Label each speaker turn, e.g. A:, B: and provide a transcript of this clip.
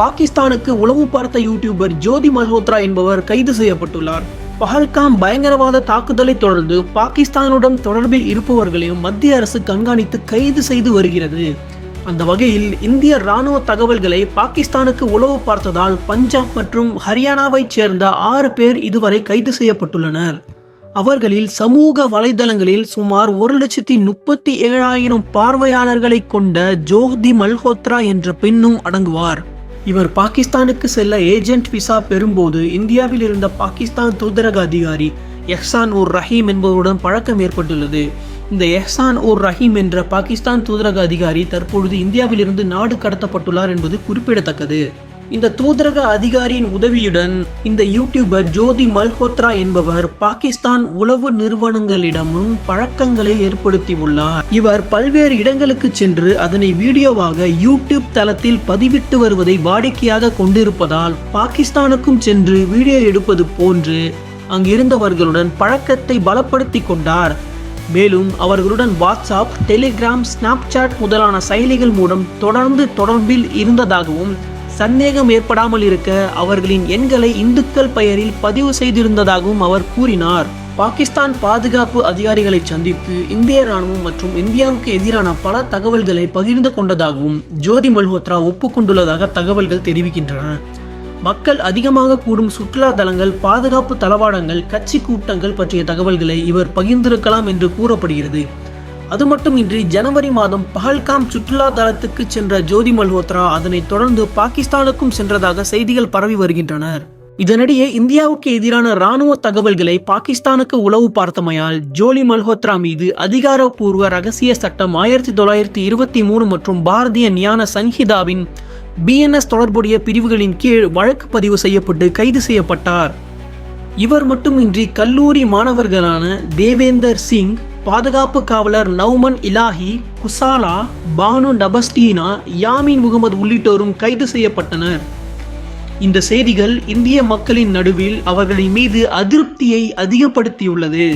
A: பாகிஸ்தானுக்கு உளவு பார்த்த யூடியூபர் ஜோதி மல்ஹோத்ரா என்பவர் கைது செய்யப்பட்டுள்ளார். பஹல்காம் பயங்கரவாத தாக்குதலை தொடர்ந்து பாகிஸ்தானுடன் தொடர்பில் இருப்பவர்களையும் மத்திய அரசு கண்காணித்து கைது செய்து வருகிறது. அந்த வகையில் இந்திய ராணுவ தகவல்களை பாகிஸ்தானுக்கு உளவு பார்த்ததால் பஞ்சாப் மற்றும் ஹரியானாவைச் சேர்ந்த ஆறு பேர் இதுவரை கைது செய்யப்பட்டுள்ளனர். அவர்களில் சமூக வலைதளங்களில் சுமார் ஒரு லட்சத்தி முப்பத்தி ஏழாயிரம் பார்வையாளர்களை கொண்ட ஜோஹ்தி மல்ஹோத்ரா என்ற பெண்ணும் அடங்குவார். இவர் பாகிஸ்தானுக்கு செல்ல ஏஜென்ட் விசா பெறும்போது இந்தியாவில் இருந்த பாகிஸ்தான் தூதரக அதிகாரி எஹ்சான் உர் ரஹீம் என்பவருடன் பழக்கம் ஏற்பட்டுள்ளது. இந்த எஹ்சான் உர் ரஹீம் என்ற பாகிஸ்தான் தூதரக அதிகாரி தற்பொழுது இந்தியாவிலிருந்து நாடு கடத்தப்பட்டுள்ளார் என்பது குறிப்பிடத்தக்கது. இந்த தூதரக அதிகாரியின் உதவியுடன் இந்த யூடியூபர் ஜோதி மல்ஹோத்ரா என்பவர் பாகிஸ்தான் உளவு நிறுவனங்களிடமும் பழக்கங்களை ஏற்படுத்தியுள்ளார் இவர் பல்வேறு இடங்களுக்கு சென்று அதனை வீடியோவாக யூடியூப் தளத்தில் பதிவிட்டு வருவதை வாடிக்கையாக கொண்டிருப்பதால் பாகிஸ்தானுக்கும் சென்று வீடியோ எடுப்பது போன்று அங்கிருந்தவர்களுடன் பழக்கத்தை பலப்படுத்தி கொண்டார். மேலும் அவர்களுடன் வாட்ஸ்அப் டெலிகிராம் ஸ்னாப்சாட் முதலான செயலிகள் மூலம் தொடர்ந்து தொடர்பில் இருந்ததாகவும் சந்தேகம் ஏற்படாமல் இருக்க அவர்களின் எண்களை இந்துக்கள் பெயரில் பதிவு செய்திருந்ததாகவும் அவர் கூறினார். பாகிஸ்தான் பாதுகாப்பு அதிகாரிகளை சந்தித்து இந்திய ராணுவம் மற்றும் இந்தியாவுக்கு எதிரான பல தகவல்களை பகிர்ந்து கொண்டதாகவும் ஜோதி மல்ஹோத்ரா ஒப்புக்கொண்டுள்ளதாக தகவல்கள் தெரிவிக்கின்றன. மக்கள் அதிகமாக கூடும் சுற்றுலா தலங்கள் பாதுகாப்பு தளவாடங்கள் கட்சி கூட்டங்கள் பற்றிய தகவல்களை இவர் பகிர்ந்திருக்கலாம் என்று கூறப்படுகிறது. அது மட்டுமின்றி ஜனவரி மாதம் பஹல்காம் சுற்றுலா தலத்துக்கு சென்ற ஜோதி மல்ஹோத்ரா அதனைத் தொடர்ந்து பாகிஸ்தானுக்கும் சென்றதாக செய்திகள் பரவி வருகின்றனர். இதனிடையே இந்தியாவுக்கு எதிரான இராணுவ தகவல்களை பாகிஸ்தானுக்கு உளவு பார்த்தமையால் ஜோலி மல்ஹோத்ரா மீது அதிகாரப்பூர்வ ரகசிய சட்டம் ஆயிரத்தி தொள்ளாயிரத்தி இருபத்தி மூணு மற்றும் பாரதிய ஞான சன்ஹிதாவின் பிஎன்எஸ் தொடர்புடைய பிரிவுகளின் கீழ் வழக்கு பதிவு செய்யப்பட்டு கைது செய்யப்பட்டார். இவர் மட்டுமின்றி கல்லூரி மாணவர்களான தேவேந்தர் சிங் பாதுகாப்பு காவலர் நௌமன் இலாஹி குசாலா பானு டபஸ்டீனா யாமின் முகமது உள்ளிட்டோரும் கைது செய்யப்பட்டனர். இந்த செய்திகள் இந்திய மக்களின் நடுவில் அவர்களின் மீது அதிருப்தியை அதிகப்படுத்தியுள்ளது.